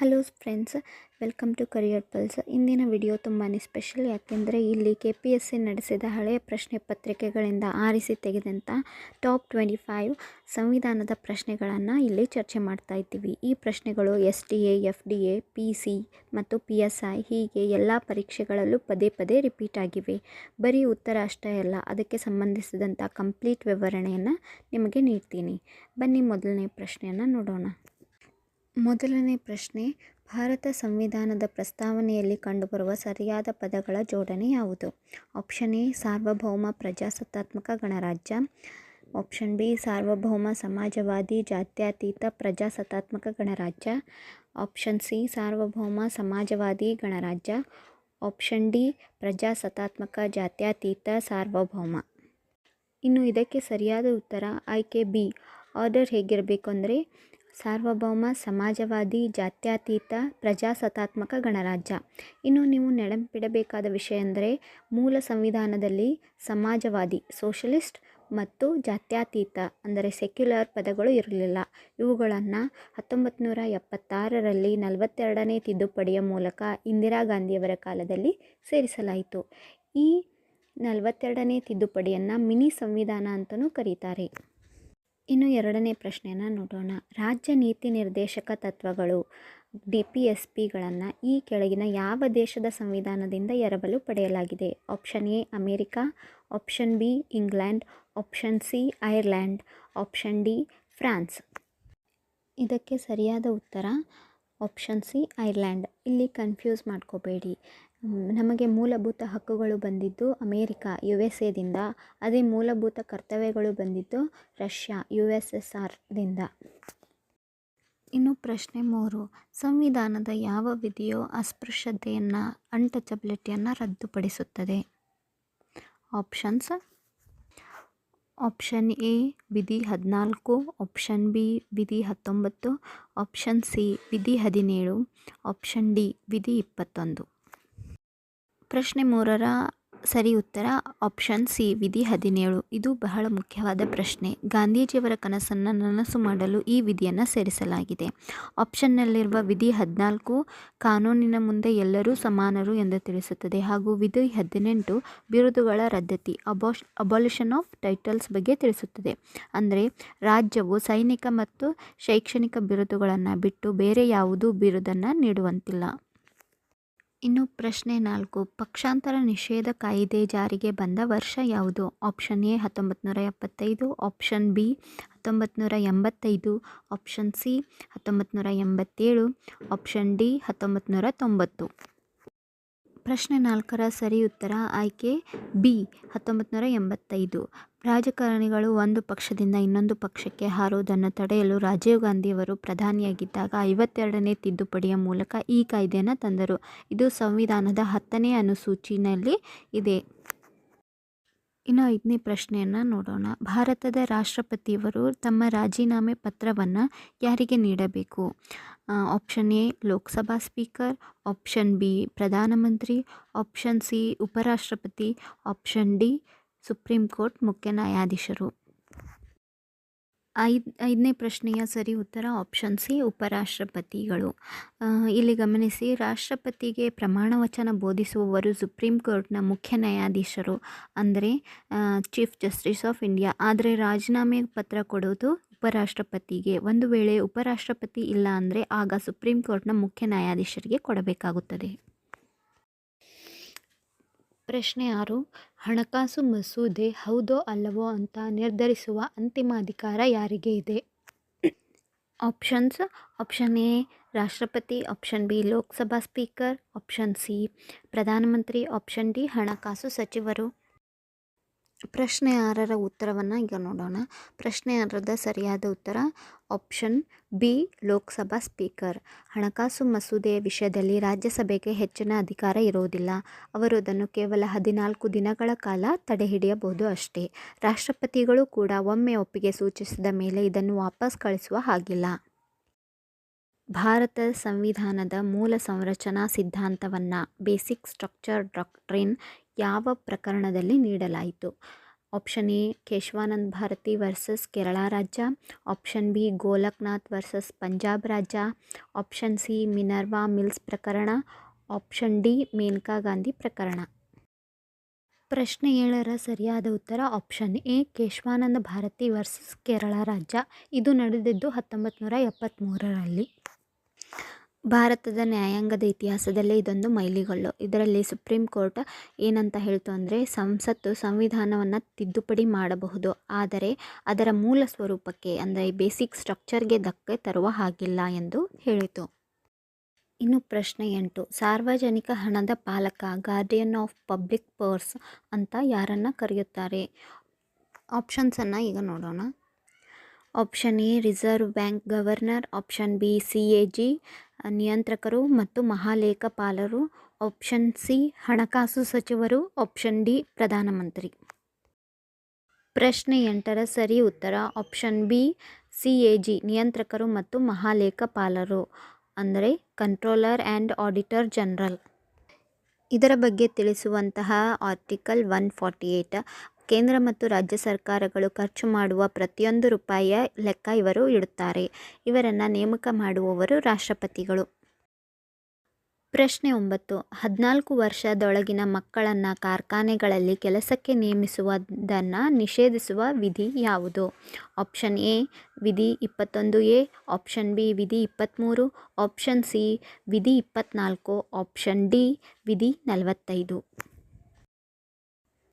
Hello friends, welcome to career pulse ಇಂದಿನ video ತುಂಬಾ special, ಯಾಕೆಂದರೆ ಇಲ್ಲಿ ಕೆ ಪಿ ಎಸ್ ಸಿ ನಡೆಸಿದ ಹಳೆಯ ಪ್ರಶ್ನೆ ಪತ್ರಿಕೆಗಳಿಂದ ಆರಿಸಿ ತೆಗೆದಂಥ ಟಾಪ್ ಟ್ವೆಂಟಿ ಫೈವ್ ಸಂವಿಧಾನದ ಪ್ರಶ್ನೆಗಳನ್ನು ಇಲ್ಲಿ ಚರ್ಚೆ ಮಾಡ್ತಾ ಇದ್ದೀವಿ. ಈ ಪ್ರಶ್ನೆಗಳು S D A F D A P C ಮತ್ತು ಪಿ ಎಸ್ ಐ ಹೀಗೆ ಎಲ್ಲ ಪರೀಕ್ಷೆಗಳಲ್ಲೂ ಪದೇ ಪದೇ ರಿಪೀಟ್ ಆಗಿವೆ. ಬರೀ ಉತ್ತರ ಅಷ್ಟೇ ಅಲ್ಲ, ಅದಕ್ಕೆ ಸಂಬಂಧಿಸಿದಂಥ ಕಂಪ್ಲೀಟ್ ವಿವರಣೆಯನ್ನು ನಿಮಗೆ ನೀಡ್ತೀನಿ. ಬನ್ನಿ ಮೊದಲನೇ ಪ್ರಶ್ನೆಯನ್ನು ನೋಡೋಣ. ಮೊದಲನೇ ಪ್ರಶ್ನೆ, ಭಾರತ ಸಂವಿಧಾನದ ಪ್ರಸ್ತಾವನೆಯಲ್ಲಿ ಕಂಡುಬರುವ ಸರಿಯಾದ ಪದಗಳ ಜೋಡಣೆ ಯಾವುದು? ಆಪ್ಷನ್ ಎ, ಸಾರ್ವಭೌಮ ಪ್ರಜಾಸತ್ತಾತ್ಮಕ ಗಣರಾಜ್ಯ. ಆಪ್ಷನ್ ಬಿ, ಸಾರ್ವಭೌಮ ಸಮಾಜವಾದಿ ಜಾತ್ಯತೀತ ಪ್ರಜಾಸತ್ತಾತ್ಮಕ ಗಣರಾಜ್ಯ. ಆಪ್ಷನ್ ಸಿ, ಸಾರ್ವಭೌಮ ಸಮಾಜವಾದಿ ಗಣರಾಜ್ಯ. ಆಪ್ಷನ್ ಡಿ, ಪ್ರಜಾಸತ್ತಾತ್ಮಕ ಜಾತ್ಯತೀತ ಸಾರ್ವಭೌಮ. ಇನ್ನು ಇದಕ್ಕೆ ಸರಿಯಾದ ಉತ್ತರ, ಆಯ್ಕೆ ಬಿ. ಆರ್ಡರ್ ಹೇಗಿರಬೇಕು ಅಂದರೆ ಸಾರ್ವಭೌಮ, ಸಮಾಜವಾದಿ, ಜಾತ್ಯತೀತ, ಪ್ರಜಾಸತ್ತಾತ್ಮಕ ಗಣರಾಜ್ಯ. ಇನ್ನು ನೀವು ನೆನಪಿಡಬೇಕಾದ ವಿಷಯ ಅಂದರೆ ಮೂಲ ಸಂವಿಧಾನದಲ್ಲಿ ಸಮಾಜವಾದಿ, ಸೋಷಲಿಸ್ಟ್ ಮತ್ತು ಜಾತ್ಯತೀತ ಅಂದರೆ ಸೆಕ್ಯುಲರ್ ಪದಗಳು ಇರಲಿಲ್ಲ. ಇವುಗಳನ್ನು ಹತ್ತೊಂಬತ್ತು ನೂರ ಎಪ್ಪತ್ತಾರರಲ್ಲಿ ನಲವತ್ತೆರಡನೇ ತಿದ್ದುಪಡಿಯ ಮೂಲಕ ಇಂದಿರಾ ಗಾಂಧಿಯವರ ಕಾಲದಲ್ಲಿ ಸೇರಿಸಲಾಯಿತು. ಈ ನಲವತ್ತೆರಡನೇ ತಿದ್ದುಪಡಿಯನ್ನು ಮಿನಿ ಸಂವಿಧಾನ ಅಂತಲೂ ಕರೀತಾರೆ. ಇನ್ನು ಎರಡನೇ ಪ್ರಶ್ನೆಯನ್ನು ನೋಡೋಣ. ರಾಜ್ಯ ನೀತಿ ನಿರ್ದೇಶಕ ತತ್ವಗಳು ಡಿ ಪಿ ಎಸ್ ಪಿಗಳನ್ನು ಈ ಕೆಳಗಿನ ಯಾವ ದೇಶದ ಸಂವಿಧಾನದಿಂದ ಎರವಲು ಪಡೆಯಲಾಗಿದೆ? Option A, America. Option B, England. Option C Ireland option D, France. ಇದಕ್ಕೆ ಸರಿಯಾದ ಉತ್ತರ ಆಪ್ಷನ್ ಸಿ ಐರ್ಲ್ಯಾಂಡ್ ಇಲ್ಲಿ ಕನ್ಫ್ಯೂಸ್ ಮಾಡ್ಕೋಬೇಡಿ. ನಮಗೆ ಮೂಲಭೂತ ಹಕ್ಕುಗಳು ಬಂದಿದ್ದು ಅಮೇರಿಕಾ ಯು ಎಸ್ ಎದಿಂದ ಅದೇ ಮೂಲಭೂತ ಕರ್ತವ್ಯಗಳು ಬಂದಿದ್ದು ರಷ್ಯಾ ಯು ಎಸ್ ಎಸ್ ಆರ್ದಿಂದ ಇನ್ನು ಪ್ರಶ್ನೆ ಮೂರು. ಸಂವಿಧಾನದ ಯಾವ ವಿಧಿಯು ಅಸ್ಪೃಶ್ಯತೆಯನ್ನು, ಅನ್ಟಚಬಿಲಿಟಿಯನ್ನು ರದ್ದುಪಡಿಸುತ್ತದೆ? ಆಪ್ಷನ್ಸ್ ಆಪ್ಷನ್ ಎ, ವಿಧಿ ಹದಿನಾಲ್ಕು. ಆಪ್ಷನ್ ಬಿ, ವಿಧಿ ಹತ್ತೊಂಬತ್ತು. ಆಪ್ಷನ್ ಸಿ, ವಿಧಿ ಹದಿನೇಳು. ಆಪ್ಷನ್ ಡಿ, ವಿಧಿ ಇಪ್ಪತ್ತೊಂದು. ಪ್ರಶ್ನೆ ಮೂರರ ಸರಿ ಉತ್ತರ, ಆಪ್ಷನ್ ಸಿ, ವಿಧಿ ಹದಿನೇಳು. ಇದು ಬಹಳ ಮುಖ್ಯವಾದ ಪ್ರಶ್ನೆ. ಗಾಂಧೀಜಿಯವರ ಕನಸನ್ನು ನನಸು ಮಾಡಲು ಈ ವಿಧಿಯನ್ನು ಸೇರಿಸಲಾಗಿದೆ. ಆಪ್ಷನ್ನಲ್ಲಿರುವ ವಿಧಿ ಹದಿನಾಲ್ಕು, ಕಾನೂನಿನ ಮುಂದೆ ಎಲ್ಲರೂ ಸಮಾನರು ಎಂದು ತಿಳಿಸುತ್ತದೆ. ಹಾಗೂ ವಿಧಿ ಹದಿನೆಂಟು, ಬಿರುದುಗಳ ರದ್ದತಿ, ಅಬೋಷ್, ಅಬಾಲಿಷನ್ ಆಫ್ ಟೈಟಲ್ಸ್ ಬಗ್ಗೆ ತಿಳಿಸುತ್ತದೆ. ಅಂದರೆ, ರಾಜ್ಯವು ಸೈನಿಕ ಮತ್ತು ಶೈಕ್ಷಣಿಕ ಬಿರುದುಗಳನ್ನು ಬಿಟ್ಟು ಬೇರೆ ಯಾವುದೂ ಬಿರುದನ್ನು ನೀಡುವಂತಿಲ್ಲ. ಇನ್ನು ಪ್ರಶ್ನೆ ನಾಲ್ಕು. ಪಕ್ಷಾಂತರ ನಿಷೇಧ ಕಾಯಿದೆ ಜಾರಿಗೆ ಬಂದ ವರ್ಷ ಯಾವುದು? ಆಪ್ಷನ್ ಎ ಹತ್ತೊಂಬತ್ತು ನೂರ ಎಪ್ಪತ್ತೈದು ಆಪ್ಷನ್ ಬಿ ಹತ್ತೊಂಬತ್ತು ಎಂಬತ್ತೈದು ಆಪ್ಷನ್ ಸಿ ಹತ್ತೊಂಬತ್ತು ಎಂಬತ್ತೇಳು ಆಪ್ಷನ್ ಡಿ ಹತ್ತೊಂಬತ್ತು ತೊಂಬತ್ತು ಪ್ರಶ್ನೆ ನಾಲ್ಕರ ಸರಿ ಉತ್ತರ ಆಯ್ಕೆ ಬಿ ಹತ್ತೊಂಬತ್ತು ನೂರ ಎಂಬತ್ತೈದು ರಾಜಕಾರಣಿಗಳು ಒಂದು ಪಕ್ಷದಿಂದ ಇನ್ನೊಂದು ಪಕ್ಷಕ್ಕೆ ಹಾರುವುದನ್ನು ತಡೆಯಲು ರಾಜೀವ್ ಗಾಂಧಿಯವರು ಪ್ರಧಾನಿಯಾಗಿದ್ದಾಗ ಐವತ್ತೆರಡನೇ ತಿದ್ದುಪಡಿಯ ಮೂಲಕ ಈ ಕಾಯ್ದೆಯನ್ನು ತಂದರು. ಇದು ಸಂವಿಧಾನದ ಹತ್ತನೇ ಅನುಸೂಚಿನಲ್ಲಿ ಇದೆ. ಇನ್ನು ಐದನೇ ಪ್ರಶ್ನೆಯನ್ನು ನೋಡೋಣ. ಭಾರತದ ರಾಷ್ಟ್ರಪತಿಯವರು ತಮ್ಮ ರಾಜೀನಾಮೆ ಪತ್ರವನ್ನು ಯಾರಿಗೆ ನೀಡಬೇಕು? Option A, Lok Sabha speaker option B, ಪ್ರಧಾನಮಂತ್ರಿ ಆಪ್ಷನ್ ಸಿ, ಉಪರಾಷ್ಟ್ರಪತಿ ಆಪ್ಷನ್ ಡಿ ಸುಪ್ರೀಂ ಕೋರ್ಟ್ ಮುಖ್ಯ ನ್ಯಾಯಾಧೀಶರು. ಐದು, ಐದನೇ ಪ್ರಶ್ನೆಯ ಸರಿ ಉತ್ತರ ಆಪ್ಷನ್ ಸಿ, ಉಪರಾಷ್ಟ್ರಪತಿಗಳು. ಇಲ್ಲಿ ಗಮನಿಸಿ, ರಾಷ್ಟ್ರಪತಿಗೆ ಪ್ರಮಾಣ ವಚನ ಬೋಧಿಸುವವರು ಸುಪ್ರೀಂ ಕೋರ್ಟ್ನ ಮುಖ್ಯ ನ್ಯಾಯಾಧೀಶರು, ಅಂದರೆ ಚೀಫ್ ಜಸ್ಟಿಸ್ ಆಫ್ ಇಂಡಿಯಾ. ಆದರೆ, ರಾಜೀನಾಮೆ ಪತ್ರ ಕೊಡೋದು ಉಪರಾಷ್ಟ್ರಪತಿಗೆ. ಒಂದು ವೇಳೆ ಉಪರಾಷ್ಟ್ರಪತಿ ಇಲ್ಲ ಅಂದರೆ ಆಗ ಸುಪ್ರೀಂ ಕೋರ್ಟ್ನ ಮುಖ್ಯ ನ್ಯಾಯಾಧೀಶರಿಗೆ ಕೊಡಬೇಕಾಗುತ್ತದೆ. ಪ್ರಶ್ನೆ ಆರು ಹಣಕಾಸು ಮಸೂದೆ ಹೌದೋ ಅಲ್ಲವೋ ಅಂತ ನಿರ್ಧರಿಸುವ ಅಂತಿಮ ಅಧಿಕಾರ ಯಾರಿಗೆ ಇದೆ? ಆಪ್ಷನ್ಸ್ ಆಪ್ಷನ್ ಎ, ರಾಷ್ಟ್ರಪತಿ, option B, Lok Sabha speaker, option C, ಪ್ರಧಾನಮಂತ್ರಿ, ಆಪ್ಷನ್ ಡಿ, ಹಣಕಾಸು ಸಚಿವರು. ಪ್ರಶ್ನೆ ಆರರ ಉತ್ತರವನ್ನು ಈಗ ನೋಡೋಣ. ಪ್ರಶ್ನೆ ಆರರದ ಸರಿಯಾದ ಉತ್ತರ ಆಪ್ಷನ್ ಬಿ ಲೋಕಸಭಾ ಸ್ಪೀಕರ್ ಹಣಕಾಸು ಮಸೂದೆಯ ವಿಷಯದಲ್ಲಿ ರಾಜ್ಯಸಭೆಗೆ ಹೆಚ್ಚಿನ ಅಧಿಕಾರ ಇರುವುದಿಲ್ಲ. ಅವರು ಅದನ್ನು ಕೇವಲ ಹದಿನಾಲ್ಕು ದಿನಗಳ ಕಾಲ ತಡೆಹಿಡಿಯಬಹುದು ಅಷ್ಟೇ. ರಾಷ್ಟ್ರಪತಿಗಳು ಕೂಡ ಒಮ್ಮೆ ಒಪ್ಪಿಗೆ ಸೂಚಿಸಿದ ಮೇಲೆ ಇದನ್ನು ವಾಪಸ್ ಕಳಿಸುವ ಹಾಗಿಲ್ಲ. ಭಾರತ ಸಂವಿಧಾನದ ಮೂಲ ಸಂರಚನಾ ಸಿದ್ಧಾಂತವನ್ನು ಬೇಸಿಕ್ ಸ್ಟ್ರಕ್ಚರ್ ಡಾಕ್ಟ್ರಿನ್ ಯಾವ ಪ್ರಕರಣದಲ್ಲಿ ನೀಡಲಾಯಿತು? Option A, Keshavanand Bharati versus Kerala ರಾಜ್ಯ. Option B, Golaknath versus Punjab ರಾಜ್ಯ. ಆಪ್ಷನ್ ಸಿ, ಮಿನರ್ವಾ ಮಿಲ್ಸ್ ಪ್ರಕರಣ. ಆಪ್ಷನ್ ಡಿ, ಮೇನಕಾ ಗಾಂಧಿ ಪ್ರಕರಣ. ಪ್ರಶ್ನೆ ಏಳರ ಸರಿಯಾದ ಉತ್ತರ option A, Keshavananda Bharati versus Kerala ರಾಜ್ಯ. ಇದು ನಡೆದಿದ್ದು ಹತ್ತೊಂಬತ್ತು ನೂರ ಎಪ್ಪತ್ತ್ಮೂರರಲ್ಲಿ ಭಾರತದ ನ್ಯಾಯಾಂಗದ ಇತಿಹಾಸದಲ್ಲೇ ಇದೊಂದು ಮೈಲಿಗಲ್ಲು. ಇದರಲ್ಲಿ ಸುಪ್ರೀಂ ಕೋರ್ಟ್ ಏನಂತ ಹೇಳ್ತು ಅಂದರೆ ಸಂಸತ್ತು ಸಂವಿಧಾನವನ್ನು ತಿದ್ದುಪಡಿ ಮಾಡಬಹುದು. ಆದರೆ ಅದರ ಮೂಲ ಸ್ವರೂಪಕ್ಕೆ, ಅಂದರೆ ಬೇಸಿಕ್ ಸ್ಟ್ರಕ್ಚರ್ಗೆ ಧಕ್ಕೆ ತರುವ ಹಾಗಿಲ್ಲ ಎಂದು ಹೇಳಿತು. ಇನ್ನು ಪ್ರಶ್ನೆ ಎಂಟು. ಸಾರ್ವಜನಿಕ ಹಣದ ಪಾಲಕ ಗಾರ್ಡಿಯನ್ ಆಫ್ ಪಬ್ಲಿಕ್ ಪರ್ಸ್ ಅಂತ ಯಾರನ್ನು ಕರೆಯುತ್ತಾರೆ? ಆಪ್ಷನ್ಸನ್ನು ಈಗ ನೋಡೋಣ. Option A reserve bank governor option B C A G ನಿಯಂತ್ರಕರು ಮತ್ತು ಮಹಾಲೇಖಪಾಲರು ಆಪ್ಷನ್ ಸಿ ಹಣಕಾಸು ಸಚಿವರು ಆಪ್ಷನ್ ಡಿ ಪ್ರಧಾನಮಂತ್ರಿ. ಪ್ರಶ್ನೆ ಎಂಟರ ಸರಿ ಉತ್ತರ option B C A G ನಿಯಂತ್ರಕರು ಮತ್ತು ಮಹಾಲೇಖಪಾಲರು, ಅಂದರೆ ಕಂಟ್ರೋಲರ್ ಆ್ಯಂಡ್ ಆಡಿಟರ್ ಜನರಲ್ ಇದರ ಬಗ್ಗೆ ತಿಳಿಸುವಂತಹ ಆರ್ಟಿಕಲ್ ಒನ್ ಫಾರ್ಟಿ ಏಯ್ಟ್ ಕೇಂದ್ರ ಮತ್ತು ರಾಜ್ಯ ಸರ್ಕಾರಗಳು ಖರ್ಚು ಮಾಡುವ ಪ್ರತಿಯೊಂದು ರೂಪಾಯಿಯ ಲೆಕ್ಕ ಇವರು ಇಡುತ್ತಾರೆ. ಇವರನ್ನು ನೇಮಕ ಮಾಡುವವರು ರಾಷ್ಟ್ರಪತಿಗಳು. ಪ್ರಶ್ನೆ ಒಂಬತ್ತು. ಹದಿನಾಲ್ಕು ವರ್ಷದೊಳಗಿನ ಮಕ್ಕಳನ್ನು ಕಾರ್ಖಾನೆಗಳಲ್ಲಿ ಕೆಲಸಕ್ಕೆ ನೇಮಿಸುವುದನ್ನು ನಿಷೇಧಿಸುವ ವಿಧಿ ಯಾವುದು? ಆಪ್ಷನ್ ಎ, ವಿಧಿ ಇಪ್ಪತ್ತೊಂದು ಎ, ಆಪ್ಷನ್ ಬಿ, ವಿಧಿ ಇಪ್ಪತ್ತ್ಮೂರು ಆಪ್ಷನ್ ಸಿ, ವಿಧಿ ಇಪ್ಪತ್ತ್ನಾಲ್ಕು ಆಪ್ಷನ್ ಡಿ, ವಿಧಿ ನಲವತ್ತೈದು.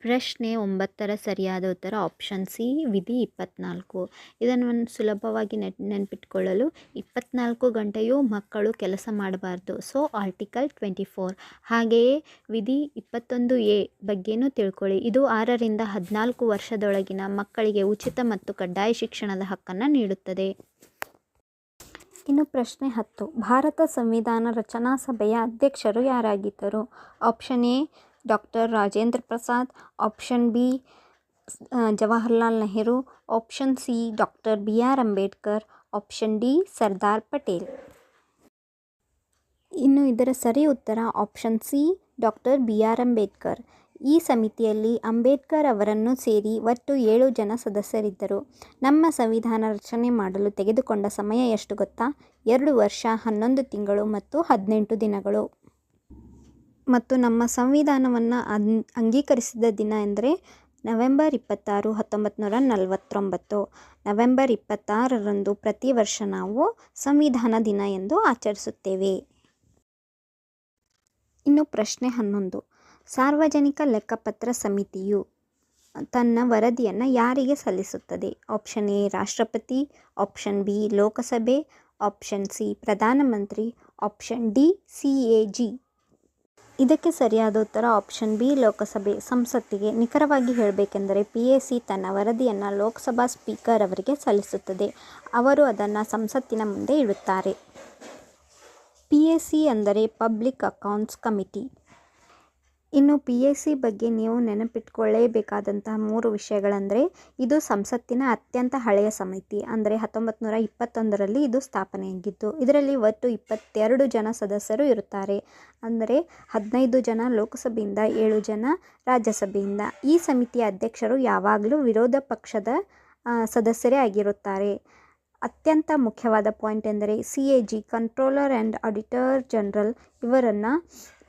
ಪ್ರಶ್ನೆ ಒಂಬತ್ತರ ಸರಿಯಾದ ಉತ್ತರ ಆಪ್ಷನ್ ಸಿ ವಿಧಿ ಇಪ್ಪತ್ತ್ನಾಲ್ಕು ಇದನ್ನು ಸುಲಭವಾಗಿ ನೆಟ್, ನೆನಪಿಟ್ಕೊಳ್ಳಲು ಇಪ್ಪತ್ನಾಲ್ಕು ಗಂಟೆಯೂ ಮಕ್ಕಳು ಕೆಲಸ ಮಾಡಬಾರ್ದು. ಸೊ ಆರ್ಟಿಕಲ್ ಟ್ವೆಂಟಿ ಫೋರ್ ಹಾಗೆಯೇ ವಿಧಿ ಇಪ್ಪತ್ತೊಂದು ಎ ಬಗ್ಗೆನೂ ತಿಳ್ಕೊಳ್ಳಿ. ಇದು ಆರರಿಂದ ಹದಿನಾಲ್ಕು ವರ್ಷದೊಳಗಿನ ಮಕ್ಕಳಿಗೆ ಉಚಿತ ಮತ್ತು ಕಡ್ಡಾಯ ಶಿಕ್ಷಣದ ಹಕ್ಕನ್ನು ನೀಡುತ್ತದೆ. ಇನ್ನು ಪ್ರಶ್ನೆ ಹತ್ತು. ಭಾರತ ಸಂವಿಧಾನ ರಚನಾ ಸಭೆಯ ಅಧ್ಯಕ್ಷರು ಯಾರಾಗಿದ್ದರು? Option A doctor Rajendra Prasad, option B Jawaharlal Nehru, option C, doctor B R Ambedkar, option D, Sardar Patel. ಇನ್ನು ಇದರ ಸರಿ ಉತ್ತರ, option C, doctor B R Ambedkar. ಈ ಸಮಿತಿಯಲ್ಲಿ ಅಂಬೇಡ್ಕರ್ ಅವರನ್ನು ಸೇರಿ ಒಟ್ಟು ಏಳು ಜನ ಸದಸ್ಯರಿದ್ದರು. ನಮ್ಮ ಸಂವಿಧಾನ ರಚನೆ ಮಾಡಲು ತೆಗೆದುಕೊಂಡ ಸಮಯ ಎಷ್ಟು ಗೊತ್ತಾ? ಎರಡು ವರ್ಷ, ಹನ್ನೊಂದು ತಿಂಗಳು ಮತ್ತು ಹದಿನೆಂಟು ದಿನಗಳು. ಮತ್ತು ನಮ್ಮ ಸಂವಿಧಾನವನ್ನು ಅಂಗೀಕರಿಸಿದ ದಿನ ಎಂದರೆ ನವೆಂಬರ್ ಇಪ್ಪತ್ತಾರು ಹತ್ತೊಂಬತ್ತು ನೂರ ನಲವತ್ತೊಂಬತ್ತು. ನವೆಂಬರ್ ಇಪ್ಪತ್ತಾರರಂದು ಪ್ರತಿ ವರ್ಷ ನಾವು ಸಂವಿಧಾನ ದಿನ ಎಂದು ಆಚರಿಸುತ್ತೇವೆ. ಇನ್ನು ಪ್ರಶ್ನೆ ಹನ್ನೊಂದು. ಸಾರ್ವಜನಿಕ ಲೆಕ್ಕಪತ್ರ ಸಮಿತಿಯು ತನ್ನ ವರದಿಯನ್ನು ಯಾರಿಗೆ ಸಲ್ಲಿಸುತ್ತದೆ? ಆಪ್ಷನ್ ಎ, ರಾಷ್ಟ್ರಪತಿ, ಆಪ್ಷನ್ ಬಿ, ಲೋಕಸಭೆ, ಆಪ್ಷನ್ ಸಿ, ಪ್ರಧಾನಮಂತ್ರಿ, option D, C, A, G. ಇದಕ್ಕೆ ಸರಿಯಾದ ಉತ್ತರ ಆಪ್ಷನ್ ಬಿ ಲೋಕಸಭೆ ಸಂಸತ್ತಿಗೆ ನಿಖರವಾಗಿ ಹೇಳಬೇಕೆಂದರೆ ಪಿ ಎ ಸಿ ತನ್ನ ವರದಿಯನ್ನು ಲೋಕಸಭಾ ಸ್ಪೀಕರ್ ಅವರಿಗೆ ಸಲ್ಲಿಸುತ್ತದೆ. ಅವರು ಅದನ್ನು ಸಂಸತ್ತಿನ ಮುಂದೆ ಇಡುತ್ತಾರೆ. ಪಿ ಎ ಸಿ ಅಂದರೆ ಪಬ್ಲಿಕ್ ಅಕೌಂಟ್ಸ್ ಕಮಿಟಿ ಇನ್ನು ಪಿ ಎಸ್ ಸಿ ಬಗ್ಗೆ ನೀವು ನೆನಪಿಟ್ಕೊಳ್ಳೇಬೇಕಾದಂತಹ ಮೂರು ವಿಷಯಗಳಂದರೆ, ಇದು ಸಂಸತ್ತಿನ ಅತ್ಯಂತ ಹಳೆಯ ಸಮಿತಿ, ಅಂದರೆ ಹತ್ತೊಂಬತ್ತು ನೂರ ಇಪ್ಪತ್ತೊಂದರಲ್ಲಿ ಇದು ಸ್ಥಾಪನೆಯಾಗಿದ್ದು, ಇದರಲ್ಲಿ ಒಟ್ಟು ಇಪ್ಪತ್ತೆರಡು ಜನ ಸದಸ್ಯರು ಇರುತ್ತಾರೆ. ಅಂದರೆ ಹದಿನೈದು ಜನ ಲೋಕಸಭೆಯಿಂದ, ಏಳು ಜನ ರಾಜ್ಯಸಭೆಯಿಂದ. ಈ ಸಮಿತಿಯ ಅಧ್ಯಕ್ಷರು ಯಾವಾಗಲೂ ವಿರೋಧ ಪಕ್ಷದ ಸದಸ್ಯರೇ ಆಗಿರುತ್ತಾರೆ. ಅತ್ಯಂತ ಮುಖ್ಯವಾದ ಪಾಯಿಂಟ್ ಎಂದರೆ, C A G controller and auditor general ಇವರನ್ನು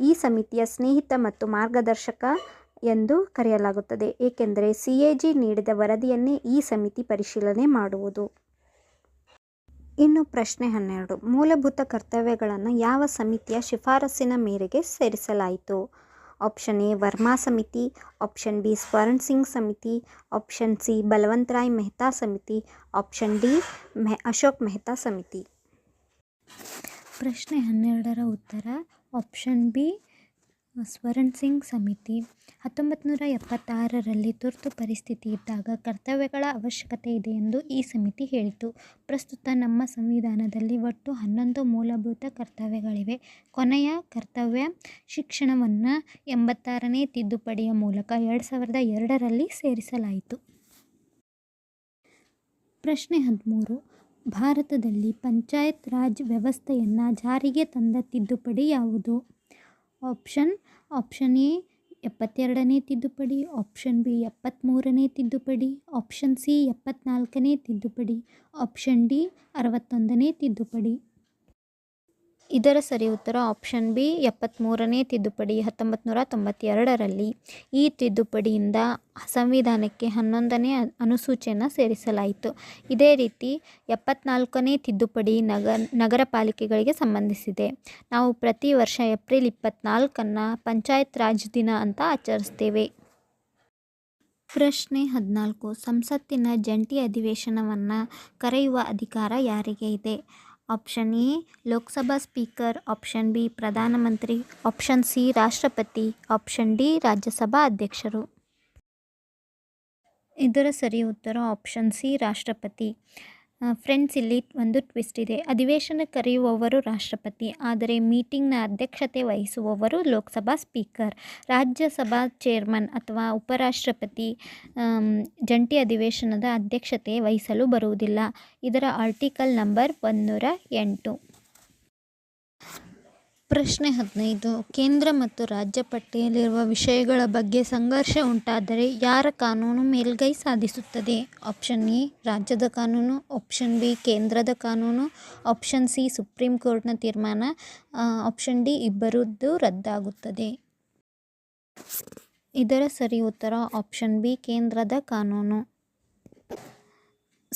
ಈ ಸಮಿತಿಯ ಸ್ನೇಹಿತ ಮತ್ತು ಮಾರ್ಗದರ್ಶಕ ಎಂದು ಕರೆಯಲಾಗುತ್ತದೆ. ಏಕೆಂದರೆ ಸಿ ಎ ಜಿ ನೀಡಿದ ವರದಿಯನ್ನೇ ಈ ಸಮಿತಿ ಪರಿಶೀಲನೆ ಮಾಡುವುದು. ಇನ್ನು ಪ್ರಶ್ನೆ ಹನ್ನೆರಡು. ಮೂಲಭೂತ ಕರ್ತವ್ಯಗಳನ್ನು ಯಾವ ಸಮಿತಿಯ ಶಿಫಾರಸ್ಸಿನ ಮೇರೆಗೆ ಸೇರಿಸಲಾಯಿತು? ಆಪ್ಷನ್ ಎ, ವರ್ಮಾ ಸಮಿತಿ. ಆಪ್ಷನ್ ಬಿ, ಸ್ವರ್ಣ್ ಸಿಂಗ್ ಸಮಿತಿ. ಆಪ್ಷನ್ ಸಿ, ಬಲವಂತರಾಯ್ ಮೆಹ್ತಾ ಸಮಿತಿ. ಆಪ್ಷನ್ ಡಿ ಮೆಹ್ ಅಶೋಕ್ ಮೆಹ್ತಾ ಸಮಿತಿ. ಪ್ರಶ್ನೆ ಹನ್ನೆರಡರ ಉತ್ತರ ಆಪ್ಷನ್ ಬಿ, ಸ್ವರಣ್ ಸಿಂಗ್ ಸಮಿತಿ. ಹತ್ತೊಂಬತ್ತು ನೂರ ಎಪ್ಪತ್ತಾರರಲ್ಲಿ ತುರ್ತು ಪರಿಸ್ಥಿತಿ ಇದ್ದಾಗ ಕರ್ತವ್ಯಗಳ ಅವಶ್ಯಕತೆ ಇದೆ ಎಂದು ಈ ಸಮಿತಿ ಹೇಳಿತು. ಪ್ರಸ್ತುತ ನಮ್ಮ ಸಂವಿಧಾನದಲ್ಲಿ ಒಟ್ಟು ಹನ್ನೊಂದು ಮೂಲಭೂತ ಕರ್ತವ್ಯಗಳಿವೆ. ಕೊನೆಯ ಕರ್ತವ್ಯ ಶಿಕ್ಷಣವನ್ನು ಎಂಬತ್ತಾರನೇ ತಿದ್ದುಪಡಿಯ ಮೂಲಕ ಎರಡು ಸಾವಿರದ ಎರಡರಲ್ಲಿ ಸೇರಿಸಲಾಯಿತು. ಪ್ರಶ್ನೆ ಹದಿಮೂರು. ಭಾರತದಲ್ಲಿ ಪಂಚಾಯತ್ ರಾಜ್ ವ್ಯವಸ್ಥೆಯನ್ನು ಜಾರಿಗೆ ತಂದ ತಿದ್ದುಪಡಿ ಯಾವುದು? ಆಪ್ಷನ್ ಆಪ್ಷನ್ ಎ, ಎಪ್ಪತ್ತೆರಡನೇ ತಿದ್ದುಪಡಿ, ಆಪ್ಷನ್ ಬಿ ಎಪ್ಪತ್ತ್ಮೂರನೇ ತಿದ್ದುಪಡಿ, ಆಪ್ಷನ್ ಸಿ, ಎಪ್ಪತ್ನಾಲ್ಕನೇ ತಿದ್ದುಪಡಿ, ಆಪ್ಷನ್ ಡಿ, ಅರವತ್ತೊಂದನೇ ತಿದ್ದುಪಡಿ. ಇದರ ಸರಿ ಉತ್ತರ ಆಪ್ಷನ್ ಬಿ ಎಪ್ಪತ್ತ್ಮೂರನೇ ತಿದ್ದುಪಡಿ ಹತ್ತೊಂಬತ್ತು ನೂರ ತೊಂಬತ್ತೆರಡರಲ್ಲಿ ಈ ತಿದ್ದುಪಡಿಯಿಂದ ಸಂವಿಧಾನಕ್ಕೆ ಹನ್ನೊಂದನೇ ಅನುಸೂಚಿಯನ್ನು ಸೇರಿಸಲಾಯಿತು. ಇದೇ ರೀತಿ ಎಪ್ಪತ್ನಾಲ್ಕನೇ ತಿದ್ದುಪಡಿ ನಗ ನಗರ ಪಾಲಿಕೆಗಳಿಗೆ ಸಂಬಂಧಿಸಿದೆ. ನಾವು ಪ್ರತಿ ವರ್ಷ ಏಪ್ರಿಲ್ ಇಪ್ಪತ್ನಾಲ್ಕನ್ನು ಪಂಚಾಯತ್ ರಾಜ್ ದಿನ ಅಂತ ಆಚರಿಸ್ತೇವೆ. ಪ್ರಶ್ನೆ ಹದಿನಾಲ್ಕು, ಸಂಸತ್ತಿನ ಜಂಟಿ ಅಧಿವೇಶನವನ್ನು ಕರೆಯುವ ಅಧಿಕಾರ ಯಾರಿಗೆ ಇದೆ? Option A, Lok Sabha speaker. Option B, ಪ್ರಧಾನಮಂತ್ರಿ. ಆಪ್ಷನ್ ಸಿ, ರಾಷ್ಟ್ರಪತಿ. ಆಪ್ಷನ್ ಡಿ, ರಾಜ್ಯಸಭಾ ಅಧ್ಯಕ್ಷರು. ಇದರ ಸರಿ ಉತ್ತರ ಆಪ್ಷನ್ ಸಿ, ರಾಷ್ಟ್ರಪತಿ. ಫ್ರೆಂಡ್ಸ್ ಇಲ್ಲಿ ಒಂದು ಟ್ವಿಸ್ಟ್ ಇದೆ. ಅಧಿವೇಶನ ಕರೆಯುವವರು ರಾಷ್ಟ್ರಪತಿ, ಆದರೆ ಮೀಟಿಂಗ್ನ ಅಧ್ಯಕ್ಷತೆ ವಹಿಸುವವರು ಲೋಕಸಭಾ ಸ್ಪೀಕರ್ ರಾಜ್ಯಸಭಾ ಚೇರ್ಮನ್ ಅಥವಾ ಉಪರಾಷ್ಟ್ರಪತಿ ಜಂಟಿ ಅಧಿವೇಶನದ ಅಧ್ಯಕ್ಷತೆ ವಹಿಸಲು ಬರುವುದಿಲ್ಲ. ಇದರ ಆರ್ಟಿಕಲ್ ನಂಬರ್ ಒಂದೂರ ಎಂಟು ಪ್ರಶ್ನೆ ಹದಿನೈದು. ಕೇಂದ್ರ ಮತ್ತು ರಾಜ್ಯ ಪಟ್ಟಿಯಲ್ಲಿರುವ ವಿಷಯಗಳ ಬಗ್ಗೆ ಸಂಘರ್ಷ ಉಂಟಾದರೆ ಯಾರ ಕಾನೂನು ಮೇಲ್ಗೈ ಸಾಧಿಸುತ್ತದೆ? ಆಪ್ಷನ್ ಎ, ರಾಜ್ಯದ ಕಾನೂನು. ಆಪ್ಷನ್ ಬಿ, ಕೇಂದ್ರದ ಕಾನೂನು. ಆಪ್ಷನ್ ಸಿ, ಸುಪ್ರೀಂ ಕೋರ್ಟ್ನ ತೀರ್ಮಾನ. ಆಪ್ಷನ್ ಡಿ, ಇಬ್ಬರದ್ದು ರದ್ದಾಗುತ್ತದೆ. ಇದರ ಸರಿ ಉತ್ತರ ಆಪ್ಷನ್ ಬಿ, ಕೇಂದ್ರದ ಕಾನೂನು.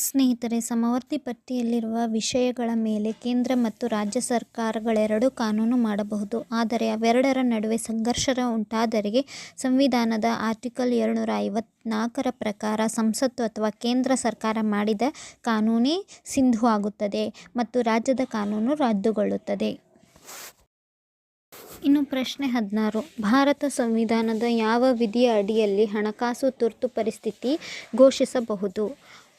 ಸ್ನೇಹಿತರೆ, ಸಮವರ್ತಿ ಪಟ್ಟಿಯಲ್ಲಿರುವ ವಿಷಯಗಳ ಮೇಲೆ ಕೇಂದ್ರ ಮತ್ತು ರಾಜ್ಯ ಸರ್ಕಾರಗಳೆರಡೂ ಕಾನೂನು ಮಾಡಬಹುದು. ಆದರೆ ಅವೆರಡರ ನಡುವೆ ಸಂಘರ್ಷ ಉಂಟಾದರೆ ಸಂವಿಧಾನದ ಆರ್ಟಿಕಲ್ ಎರಡುನೂರ ಐವತ್ನಾಲ್ಕರ ಪ್ರಕಾರ ಸಂಸತ್ತು ಅಥವಾ ಕೇಂದ್ರ ಸರ್ಕಾರ ಮಾಡಿದ ಕಾನೂನೇ ಸಿಂಧು ಆಗುತ್ತದೆ ಮತ್ತು ರಾಜ್ಯದ ಕಾನೂನು ರದ್ದುಗೊಳ್ಳುತ್ತದೆ. ಇನ್ನು ಪ್ರಶ್ನೆ ಹದಿನಾರು. ಭಾರತ ಸಂವಿಧಾನದ ಯಾವ ವಿಧಿಯ ಅಡಿಯಲ್ಲಿ ಹಣಕಾಸು ತುರ್ತು ಪರಿಸ್ಥಿತಿ ಘೋಷಿಸಬಹುದು?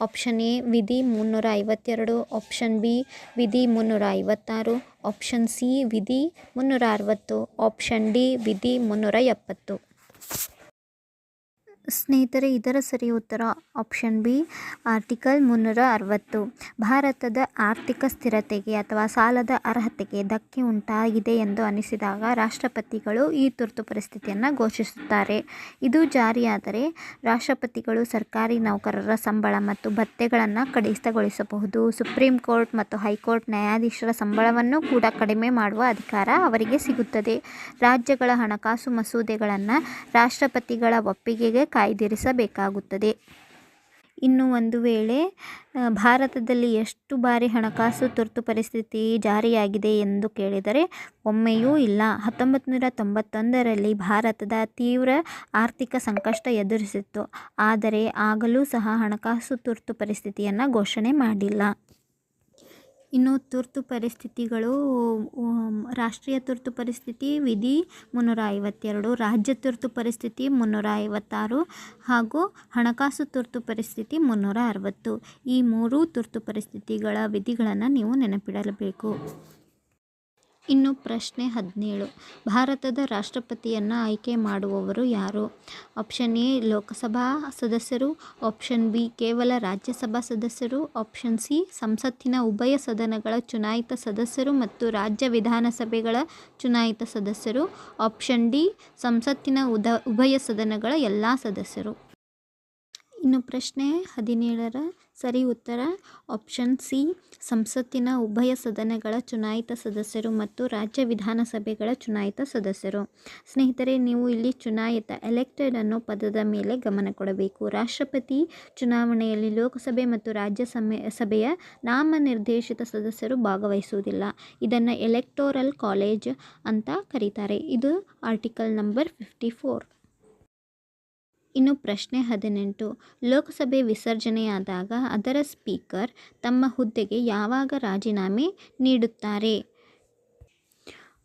ಆಪ್ಷನ್ ಎ ವಿಧಿ ಮುನ್ನೂರ ಐವತ್ತೆರಡು. ಆಪ್ಷನ್ ಬಿ ವಿಧಿ ಮುನ್ನೂರ ಐವತ್ತಾರು. ಆಪ್ಷನ್ ಸಿ ವಿಧಿ ಮುನ್ನೂರ ಅರವತ್ತು. ಆಪ್ಷನ್ ಡಿ ವಿಧಿ ಮುನ್ನೂರ ಎಪ್ಪತ್ತು. ಸ್ನೇಹಿತರೆ, ಇದರ ಸರಿ ಉತ್ತರ ಆಪ್ಷನ್ ಬಿ ಆರ್ಟಿಕಲ್ ಮುನ್ನೂರ ಅರವತ್ತು ಭಾರತದ ಆರ್ಥಿಕ ಸ್ಥಿರತೆಗೆ ಅಥವಾ ಸಾಲದ ಅರ್ಹತೆಗೆ ಧಕ್ಕೆ ಉಂಟಾಗಿದೆ ಎಂದು ಅನಿಸಿದಾಗ ರಾಷ್ಟ್ರಪತಿಗಳು ಈ ತುರ್ತು ಪರಿಸ್ಥಿತಿಯನ್ನು ಘೋಷಿಸುತ್ತಾರೆ. ಇದು ಜಾರಿಯಾದರೆ ರಾಷ್ಟ್ರಪತಿಗಳು ಸರ್ಕಾರಿ ನೌಕರರ ಸಂಬಳ ಮತ್ತು ಭತ್ಯೆಗಳನ್ನು ಕಡಿತಗೊಳಿಸಬಹುದು. ಸುಪ್ರೀಂ ಕೋರ್ಟ್ ಮತ್ತು ಹೈಕೋರ್ಟ್ ನ್ಯಾಯಾಧೀಶರ ಸಂಬಳವನ್ನು ಕೂಡ ಕಡಿಮೆ ಮಾಡುವ ಅಧಿಕಾರ ಅವರಿಗೆ ಸಿಗುತ್ತದೆ. ರಾಜ್ಯಗಳ ಹಣಕಾಸು ಮಸೂದೆಗಳನ್ನು ರಾಷ್ಟ್ರಪತಿಗಳ ಒಪ್ಪಿಗೆಗೆ ಕಾಯ್ದಿರಿಸಬೇಕಾಗುತ್ತದೆ. ಇನ್ನು ಒಂದು ವೇಳೆ ಭಾರತದಲ್ಲಿ ಎಷ್ಟು ಬಾರಿ ಹಣಕಾಸು ತುರ್ತು ಪರಿಸ್ಥಿತಿ ಜಾರಿಯಾಗಿದೆ ಎಂದು ಕೇಳಿದರೆ ಒಮ್ಮೆಯೂ ಇಲ್ಲ. ಹತ್ತೊಂಬತ್ತು ನೂರ ಭಾರತದ ತೀವ್ರ ಆರ್ಥಿಕ ಸಂಕಷ್ಟ ಎದುರಿಸಿತ್ತು. ಆದರೆ ಆಗಲೂ ಸಹ ಹಣಕಾಸು ತುರ್ತು ಪರಿಸ್ಥಿತಿಯನ್ನು ಘೋಷಣೆ ಮಾಡಿಲ್ಲ. ಇನ್ನು ತುರ್ತು ಪರಿಸ್ಥಿತಿಗಳು ರಾಷ್ಟ್ರೀಯ ತುರ್ತು ಪರಿಸ್ಥಿತಿ, ವಿಧಿ ಮುನ್ನೂರ ಐವತ್ತೆರಡು ರಾಜ್ಯ ತುರ್ತು ಪರಿಸ್ಥಿತಿ ಮುನ್ನೂರ ಐವತ್ತಾರು ಹಾಗೂ ಹಣಕಾಸು ತುರ್ತು ಪರಿಸ್ಥಿತಿ ಮುನ್ನೂರ ಅರವತ್ತು ಈ ಮೂರು ತುರ್ತು ಪರಿಸ್ಥಿತಿಗಳ ವಿಧಿಗಳನ್ನು ನೀವು ನೆನಪಿಡಬೇಕು ಇನ್ನು ಪ್ರಶ್ನೆ ಹದಿನೇಳು. ಭಾರತದ ರಾಷ್ಟ್ರಪತಿಯನ್ನು ಆಯ್ಕೆ ಮಾಡುವವರು ಯಾರು? ಆಪ್ಷನ್ ಎ, ಲೋಕಸಭಾ ಸದಸ್ಯರು. ಆಪ್ಷನ್ ಬಿ, ಕೇವಲ ರಾಜ್ಯಸಭಾ ಸದಸ್ಯರು. ಆಪ್ಷನ್ ಸಿ, ಸಂಸತ್ತಿನ ಉಭಯ ಸದನಗಳ ಚುನಾಯಿತ ಸದಸ್ಯರು ಮತ್ತು ರಾಜ್ಯ ವಿಧಾನಸಭೆಗಳ ಚುನಾಯಿತ ಸದಸ್ಯರು. ಆಪ್ಷನ್ ಡಿ, ಸಂಸತ್ತಿನ ಉದ, ಉಭಯ ಸದನಗಳ ಎಲ್ಲ ಸದಸ್ಯರು. ಇನ್ನು ಪ್ರಶ್ನೆ ಹದಿನೇಳರ ಸರಿ ಉತ್ತರ. ಆಪ್ಷನ್ ಸಿ ಸಂಸತ್ತಿನ ಉಭಯ ಸದನಗಳ ಚುನಾಯಿತ ಸದಸ್ಯರು ಮತ್ತು ರಾಜ್ಯ ವಿಧಾನಸಭೆಗಳ ಚುನಾಯಿತ ಸದಸ್ಯರು. ಸ್ನೇಹಿತರೆ, ನೀವು ಇಲ್ಲಿ ಚುನಾಯಿತ ಎಲೆಕ್ಟೆಡ್ ಅನ್ನೋ ಪದದ ಮೇಲೆ ಗಮನ ಕೊಡಬೇಕು. ರಾಷ್ಟ್ರಪತಿ ಚುನಾವಣೆಯಲ್ಲಿ ಲೋಕಸಭೆ ಮತ್ತು ರಾಜ್ಯ ಸಭೆ ಸಭೆಯ ನಾಮನಿರ್ದೇಶಿತ ಸದಸ್ಯರು ಭಾಗವಹಿಸುವುದಿಲ್ಲ. ಇದನ್ನು ಎಲೆಕ್ಟೋರಲ್ ಕಾಲೇಜ್ ಅಂತ ಕರೀತಾರೆ. ಇದು ಆರ್ಟಿಕಲ್ ನಂಬರ್ ಫಿಫ್ಟಿ ಫೋರ್ ಇನ್ನು ಪ್ರಶ್ನೆ ಹದಿನೆಂಟು. ಲೋಕಸಭೆ ವಿಸರ್ಜನೆಯಾದಾಗ ಅದರ ಸ್ಪೀಕರ್ ತಮ್ಮ ಹುದ್ದೆಗೆ ಯಾವಾಗ ರಾಜೀನಾಮೆ ನೀಡುತ್ತಾರೆ?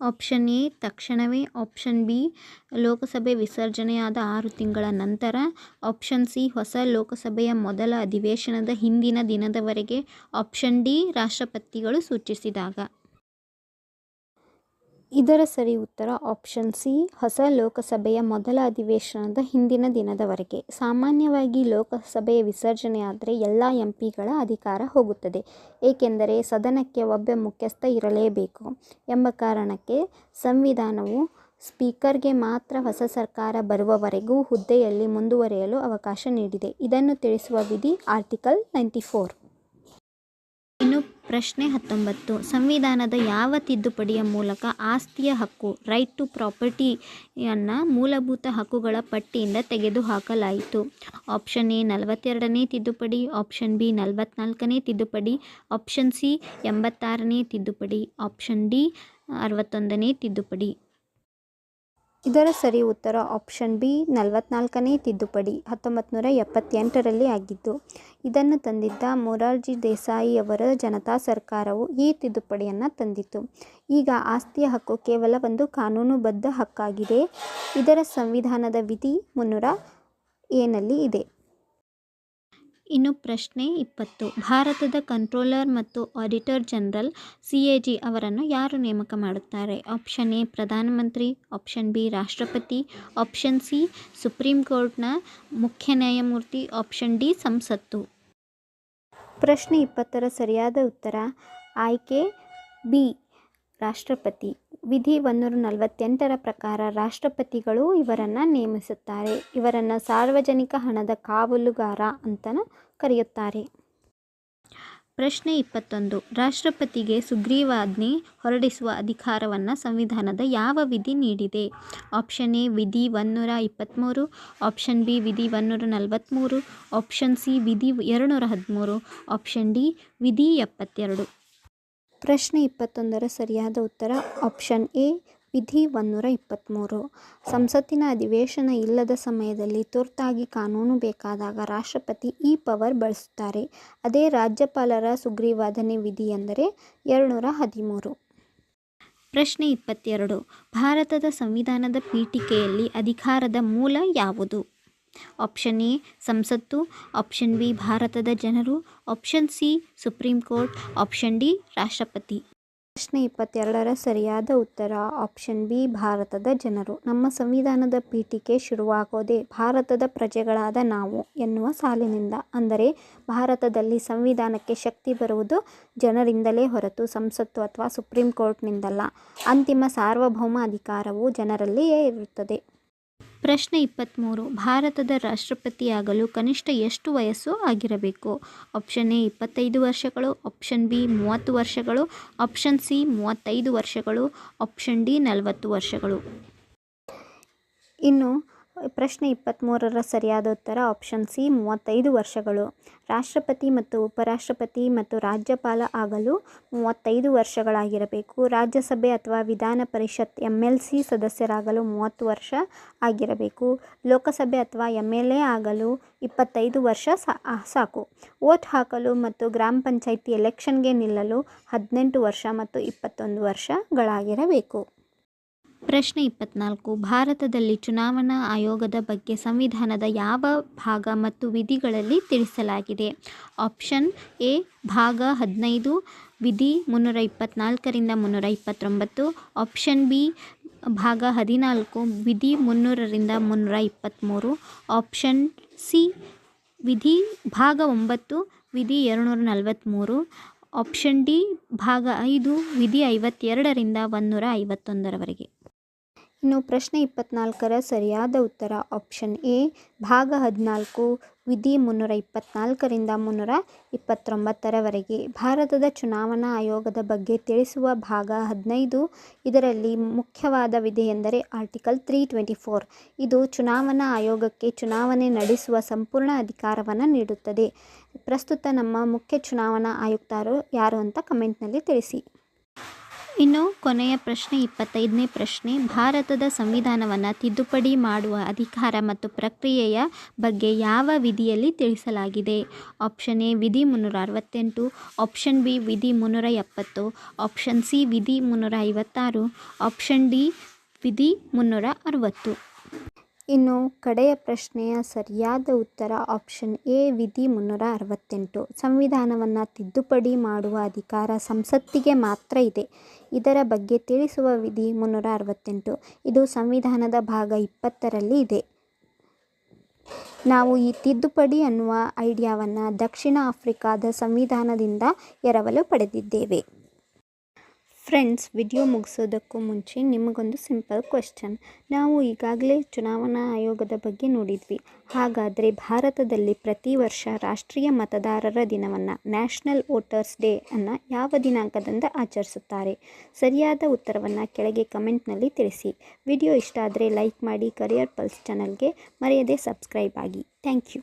ಆಪ್ಷನ್ ಎ, ತಕ್ಷಣವೇ. ಆಪ್ಷನ್ ಬಿ, ಲೋಕಸಭೆ ವಿಸರ್ಜನೆಯಾದ ಆರು ತಿಂಗಳ ನಂತರ. ಆಪ್ಷನ್ ಸಿ, ಹೊಸ ಲೋಕಸಭೆಯ ಮೊದಲ ಅಧಿವೇಶನದ ಹಿಂದಿನ ದಿನದವರೆಗೆ. ಆಪ್ಷನ್ ಡಿ, ರಾಷ್ಟ್ರಪತಿಗಳು ಸೂಚಿಸಿದಾಗ. ಇದರ ಸರಿ ಉತ್ತರ ಆಪ್ಷನ್ ಸಿ, ಹೊಸ ಲೋಕಸಭೆಯ ಮೊದಲ ಅಧಿವೇಶನದ ಹಿಂದಿನ ದಿನದವರೆಗೆ. ಸಾಮಾನ್ಯವಾಗಿ ಲೋಕಸಭೆಯ ವಿಸರ್ಜನೆಯಾದರೆ ಎಲ್ಲ ಎಂ ಪಿಗಳ ಅಧಿಕಾರ ಹೋಗುತ್ತದೆ. ಏಕೆಂದರೆ ಸದನಕ್ಕೆ ಒಬ್ಬ ಮುಖ್ಯಸ್ಥ ಇರಲೇಬೇಕು ಎಂಬ ಕಾರಣಕ್ಕೆ ಸಂವಿಧಾನವು ಸ್ಪೀಕರ್ಗೆ ಮಾತ್ರ ಹೊಸ ಸರ್ಕಾರ ಬರುವವರೆಗೂ ಹುದ್ದೆಯಲ್ಲಿ ಮುಂದುವರೆಯಲು ಅವಕಾಶ ನೀಡಿದೆ. ಇದನ್ನು ತಿಳಿಸುವ ವಿಧಿ ಆರ್ಟಿಕಲ್ ನೈಂಟಿ ಫೋರ್. ಪ್ರಶ್ನೆ ಹತ್ತೊಂಬತ್ತು. ಸಂವಿಧಾನದ ಯಾವ ತಿದ್ದುಪಡಿಯ ಮೂಲಕ ಆಸ್ತಿಯ ಹಕ್ಕು ರೈಟ್ ಟು ಪ್ರಾಪರ್ಟಿಯನ್ನು ಮೂಲಭೂತ ಹಕ್ಕುಗಳ ಪಟ್ಟಿಯಿಂದ ತೆಗೆದುಹಾಕಲಾಯಿತು. ಆಪ್ಷನ್ ಎ ನಲವತ್ತೆರಡನೇ ತಿದ್ದುಪಡಿ ಆಪ್ಷನ್ ಬಿ ನಲವತ್ನಾಲ್ಕನೇ ತಿದ್ದುಪಡಿ ಆಪ್ಷನ್ ಸಿ ಎಂಬತ್ತಾರನೇ ತಿದ್ದುಪಡಿ ಆಪ್ಷನ್ ಡಿ ಅರವತ್ತೊಂದನೇ ತಿದ್ದುಪಡಿ. ಇದರ ಸರಿ ಉತ್ತರ ಆಪ್ಷನ್ ಬಿ ನಲವತ್ನಾಲ್ಕನೇ ತಿದ್ದುಪಡಿ ಹತ್ತೊಂಬತ್ತು ನೂರ ಎಪ್ಪತ್ತೆಂಟರಲ್ಲಿ ಆಗಿದ್ದು ಇದನ್ನು ತಂದಿದ್ದ ಮೊರಾರ್ಜಿ ದೇಸಾಯಿ ಅವರ ಜನತಾ ಸರ್ಕಾರವು ಈ ತಿದ್ದುಪಡಿಯನ್ನು ತಂದಿತು ಈಗ ಆಸ್ತಿಯ ಹಕ್ಕು ಕೇವಲ ಒಂದು ಕಾನೂನುಬದ್ಧ ಹಕ್ಕಾಗಿದೆ. ಇದರ ಸಂವಿಧಾನದ ವಿಧಿ ಮುನ್ನೂರ ಏನಲ್ಲಿ ಇದೆ. ಇನ್ನು ಪ್ರಶ್ನೆ ಇಪ್ಪತ್ತು. ಭಾರತದ ಕಂಟ್ರೋಲರ್ ಮತ್ತು auditor general C A G ಅವರನ್ನು ಯಾರು ನೇಮಕ ಮಾಡುತ್ತಾರೆ? ಆಪ್ಷನ್ ಎ, ಪ್ರಧಾನಮಂತ್ರಿ. ಆಪ್ಷನ್ ಬಿ, ರಾಷ್ಟ್ರಪತಿ. ಆಪ್ಷನ್ ಸಿ, ಸುಪ್ರೀಂ ಕೋರ್ಟ್ನ ಮುಖ್ಯ ನ್ಯಾಯಮೂರ್ತಿ. ಆಪ್ಷನ್ ಡಿ, ಸಂಸತ್ತು. ಪ್ರಶ್ನೆ ಇಪ್ಪತ್ತರ ಸರಿಯಾದ ಉತ್ತರ. ಆಯ್ಕೆ ಬಿ, ರಾಷ್ಟ್ರಪತಿ. ವಿಧಿ ಒಂದೂರ ನಲವತ್ತೆಂಟರ ಪ್ರಕಾರ ರಾಷ್ಟ್ರಪತಿಗಳು ಇವರನ್ನು ನೇಮಿಸುತ್ತಾರೆ. ಇವರನ್ನು ಸಾರ್ವಜನಿಕ ಹಣದ ಕಾವಲುಗಾರ ಅಂತಲೂ ಕರೆಯುತ್ತಾರೆ. ಪ್ರಶ್ನೆ ಇಪ್ಪತ್ತೊಂದು. ರಾಷ್ಟ್ರಪತಿಗೆ ಸುಗ್ರೀವಾಜ್ಞೆ ಹೊರಡಿಸುವ ಅಧಿಕಾರವನ್ನು ಸಂವಿಧಾನದ ಯಾವ ವಿಧಿ ನೀಡಿದೆ? ಆಪ್ಷನ್ ಎ, ವಿಧಿ ಒಂದೂರ ಇಪ್ಪತ್ತ್ಮೂರು ಆಪ್ಷನ್ ಬಿ, ವಿಧಿ ಒಂದೂರ ನಲವತ್ತ್ಮೂರು ಆಪ್ಷನ್ ಸಿ, ವಿಧಿ ಎರಡುನೂರ ಹದಿಮೂರು ಆಪ್ಷನ್ ಡಿ, ವಿಧಿ ಎಪ್ಪತ್ತೆರಡು. ಪ್ರಶ್ನೆ ಇಪ್ಪತ್ತೊಂದರ ಸರಿಯಾದ ಉತ್ತರ ಆಪ್ಷನ್ ಎ, ವಿಧಿ ಒಂದೂರ ಇಪ್ಪತ್ತ್ಮೂರು ಸಂಸತ್ತಿನ ಅಧಿವೇಶನ ಇಲ್ಲದ ಸಮಯದಲ್ಲಿ ತುರ್ತಾಗಿ ಕಾನೂನು ಬೇಕಾದಾಗ ರಾಷ್ಟ್ರಪತಿ ಈ ಪವರ್ ಬಳಸುತ್ತಾರೆ. ಅದೇ ರಾಜ್ಯಪಾಲರ ಸುಗ್ರೀವಾಜ್ಞೆ ವಿಧಿ ಎಂದರೆ ಎರಡುನೂರ ಹದಿಮೂರು. ಪ್ರಶ್ನೆ ಇಪ್ಪತ್ತೆರಡು. ಭಾರತದ ಸಂವಿಧಾನದ ಪೀಠಿಕೆಯಲ್ಲಿ ಅಧಿಕಾರದ ಮೂಲ ಯಾವುದು? ಆಪ್ಷನ್ ಎ ಸಂಸತ್ತು ಆಪ್ಷನ್ ಬಿ ಭಾರತದ ಜನರು option C supreme court option D ರಾಷ್ಟ್ರಪತಿ ಪ್ರಶ್ನೆ ಇಪ್ಪತ್ತೆರಡರ ಸರಿಯಾದ ಉತ್ತರ. ಆಪ್ಷನ್ ಬಿ ಭಾರತದ ಜನರು ನಮ್ಮ ಸಂವಿಧಾನದ ಪೀಠಿಕೆ ಶುರುವಾಗೋದೇ ಭಾರತದ ಪ್ರಜೆಗಳಾದ ನಾವು ಎನ್ನುವ ಸಾಲಿನಿಂದ. ಅಂದರೆ ಭಾರತದಲ್ಲಿ ಸಂವಿಧಾನಕ್ಕೆ ಶಕ್ತಿ ಬರುವುದು ಜನರಿಂದಲೇ ಹೊರತು ಸಂಸತ್ತು ಅಥವಾ ಸುಪ್ರೀಂ ಕೋರ್ಟ್ನಿಂದಲ್ಲ. ಅಂತಿಮ ಸಾರ್ವಭೌಮ ಅಧಿಕಾರವು ಜನರಲ್ಲಿಯೇ ಇರುತ್ತದೆ. ಪ್ರಶ್ನೆ ಇಪ್ಪತ್ತ್ಮೂರು ಭಾರತದ ರಾಷ್ಟ್ರಪತಿಯಾಗಲು ಕನಿಷ್ಠ ಎಷ್ಟು ವಯಸ್ಸು ಆಗಿರಬೇಕು? ಆಪ್ಷನ್ ಎ, ಇಪ್ಪತ್ತೈದು ವರ್ಷಗಳು. ಆಪ್ಷನ್ ಬಿ, ಮೂವತ್ತು ವರ್ಷಗಳು. ಆಪ್ಷನ್ ಸಿ, ಮೂವತ್ತೈದು ವರ್ಷಗಳು. ಆಪ್ಷನ್ ಡಿ, ನಲವತ್ತು ವರ್ಷಗಳು. ಇನ್ನು ಪ್ರಶ್ನೆ ಇಪ್ಪತ್ತ್ಮೂರರ ಸರಿಯಾದ ಉತ್ತರ ಆಪ್ಷನ್ ಸಿ ಮೂವತ್ತೈದು ವರ್ಷಗಳು. ರಾಷ್ಟ್ರಪತಿ ಮತ್ತು ಉಪರಾಷ್ಟ್ರಪತಿ ಮತ್ತು ರಾಜ್ಯಪಾಲ ಆಗಲು ಮೂವತ್ತೈದು ವರ್ಷಗಳಾಗಿರಬೇಕು. ರಾಜ್ಯಸಭೆ ಅಥವಾ Vidhan Parishad M L C ಸದಸ್ಯರಾಗಲು ಮೂವತ್ತು ವರ್ಷ ಆಗಿರಬೇಕು. ಲೋಕಸಭೆ ಅಥವಾ ಎಂ ಎಲ್ ಎ ಆಗಲು ಇಪ್ಪತ್ತೈದು ವರ್ಷ ಸಾಕು. ವೋಟ್ ಹಾಕಲು ಮತ್ತು ಗ್ರಾಮ ಪಂಚಾಯಿತಿ ಎಲೆಕ್ಷನ್ಗೆ ನಿಲ್ಲಲು ಹದಿನೆಂಟು ವರ್ಷ ಮತ್ತು ಇಪ್ಪತ್ತೊಂದು ವರ್ಷಗಳಾಗಿರಬೇಕು. ಪ್ರಶ್ನೆ ಇಪ್ಪತ್ನಾಲ್ಕು. ಭಾರತದಲ್ಲಿ ಚುನಾವಣಾ ಆಯೋಗದ ಬಗ್ಗೆ ಸಂವಿಧಾನದ ಯಾವ ಭಾಗ ಮತ್ತು ವಿಧಿಗಳಲ್ಲಿ ತಿಳಿಸಲಾಗಿದೆ? ಆಪ್ಷನ್ ಎ, ಭಾಗ ಹದಿನೈದು, ವಿಧಿ ಮುನ್ನೂರ ಇಪ್ಪತ್ನಾಲ್ಕರಿಂದ ಮುನ್ನೂರ ಇಪ್ಪತ್ತೊಂಬತ್ತು ಆಪ್ಷನ್ ಬಿ, ಭಾಗ ಹದಿನಾಲ್ಕು, ವಿಧಿ ಮುನ್ನೂರರಿಂದ ಮುನ್ನೂರ ಇಪ್ಪತ್ತ್ಮೂರು ಆಪ್ಷನ್ ಸಿ, ವಿಧಿ ಭಾಗ ಒಂಬತ್ತು, ವಿಧಿ ಎರಡುನೂರ ನಲವತ್ತ್ಮೂರು ಆಪ್ಷನ್ ಡಿ, ಭಾಗ ಐದು, ವಿಧಿ ಐವತ್ತೆರಡರಿಂದ ಒಂದೂರ ಐವತ್ತೊಂದರವರೆಗೆ ಇನ್ನು ಪ್ರಶ್ನೆ ಇಪ್ಪತ್ನಾಲ್ಕರ ಸರಿಯಾದ ಉತ್ತರ ಆಪ್ಷನ್ ಎ ಭಾಗ ಹದಿನಾಲ್ಕು, ವಿಧಿ ಮುನ್ನೂರ ಇಪ್ಪತ್ನಾಲ್ಕರಿಂದ ಮುನ್ನೂರ ಇಪ್ಪತ್ತೊಂಬತ್ತರವರೆಗೆ. ಭಾರತದ ಚುನಾವಣಾ ಆಯೋಗದ ಬಗ್ಗೆ ತಿಳಿಸುವ ಭಾಗ ಹದಿನೈದು, ಇದರಲ್ಲಿ ಮುಖ್ಯವಾದ ವಿಧಿ ಎಂದರೆ ಆರ್ಟಿಕಲ್ ತ್ರೀ ಟ್ವೆಂಟಿ ಫೋರ್ ಇದು ಚುನಾವಣಾ ಆಯೋಗಕ್ಕೆ ಚುನಾವಣೆ ನಡೆಸುವ ಸಂಪೂರ್ಣ ಅಧಿಕಾರವನ್ನು ನೀಡುತ್ತದೆ. ಪ್ರಸ್ತುತ ನಮ್ಮ ಮುಖ್ಯ ಚುನಾವಣಾ ಆಯುಕ್ತರು ಯಾರು ಅಂತ ಕಮೆಂಟ್ನಲ್ಲಿ ತಿಳಿಸಿ. ಇನ್ನು ಕೊನೆಯ ಪ್ರಶ್ನೆ, ಇಪ್ಪತ್ತೈದನೇ ಪ್ರಶ್ನೆ. ಭಾರತದ ಸಂವಿಧಾನವನ್ನು ತಿದ್ದುಪಡಿ ಮಾಡುವ ಅಧಿಕಾರ ಮತ್ತು ಪ್ರಕ್ರಿಯೆಯ ಬಗ್ಗೆ ಯಾವ ವಿಧಿಯಲ್ಲಿ ತಿಳಿಸಲಾಗಿದೆ? ಆಪ್ಷನ್ ಎ, ವಿಧಿ ಮುನ್ನೂರ ಅರವತ್ತೆಂಟು. ಆಪ್ಷನ್ ಬಿ, ವಿಧಿ ಮುನ್ನೂರ ಎಪ್ಪತ್ತು. ಆಪ್ಷನ್ ಸಿ, ವಿಧಿ ಮುನ್ನೂರ ಐವತ್ತಾರು. ಆಪ್ಷನ್ ಡಿ, ವಿಧಿ ಮುನ್ನೂರ ಅರವತ್ತು. ಇನ್ನು ಕಡೆಯ ಪ್ರಶ್ನೆಯ ಸರಿಯಾದ ಉತ್ತರ ಆಪ್ಷನ್ ಎ, ವಿಧಿ ಮುನ್ನೂರ ಅರವತ್ತೆಂಟು. ಸಂವಿಧಾನವನ್ನು ತಿದ್ದುಪಡಿ ಮಾಡುವ ಅಧಿಕಾರ ಸಂಸತ್ತಿಗೆ ಮಾತ್ರ ಇದೆ. ಇದರ ಬಗ್ಗೆ ತಿಳಿಸುವ ವಿಧಿ ಮುನ್ನೂರ ಅರವತ್ತೆಂಟು. ಇದು ಸಂವಿಧಾನದ ಭಾಗ ಇಪ್ಪತ್ತರಲ್ಲಿ ಇದೆ. ನಾವು ಈ ತಿದ್ದುಪಡಿ ಅನ್ನುವ ಐಡಿಯಾವನ್ನು ದಕ್ಷಿಣ ಆಫ್ರಿಕಾದ ಸಂವಿಧಾನದಿಂದ ಎರವಲು ಪಡೆದಿದ್ದೇವೆ. ಫ್ರೆಂಡ್ಸ್, ವಿಡಿಯೋ ಮುಗಿಸೋದಕ್ಕೂ ಮುಂಚೆ ನಿಮಗೊಂದು ಸಿಂಪಲ್ ಕ್ವೆಶ್ಚನ್. ನಾವು ಈಗಾಗಲೇ ಚುನಾವಣಾ ಆಯೋಗದ ಬಗ್ಗೆ ನೋಡಿದ್ವಿ. ಹಾಗಾದರೆ ಭಾರತದಲ್ಲಿ ಪ್ರತಿ ವರ್ಷ ರಾಷ್ಟ್ರೀಯ ಮತದಾರರ ದಿನವನ್ನು ನ್ಯಾಷನಲ್ ವೋಟರ್ಸ್ ಡೇ ಅನ್ನು ಯಾವ ದಿನಾಂಕದಿಂದ ಆಚರಿಸುತ್ತಾರೆ? ಸರಿಯಾದ ಉತ್ತರವನ್ನು ಕೆಳಗೆ ಕಮೆಂಟ್ನಲ್ಲಿ ತಿಳಿಸಿ. ವಿಡಿಯೋ ಇಷ್ಟ ಆದರೆ ಲೈಕ್ ಮಾಡಿ, ಕರಿಯರ್ ಪಲ್ಸ್ ಚಾನಲ್ಗೆ ಮರೆಯದೆ ಸಬ್ಸ್ಕ್ರೈಬ್ ಆಗಿ. Thank you.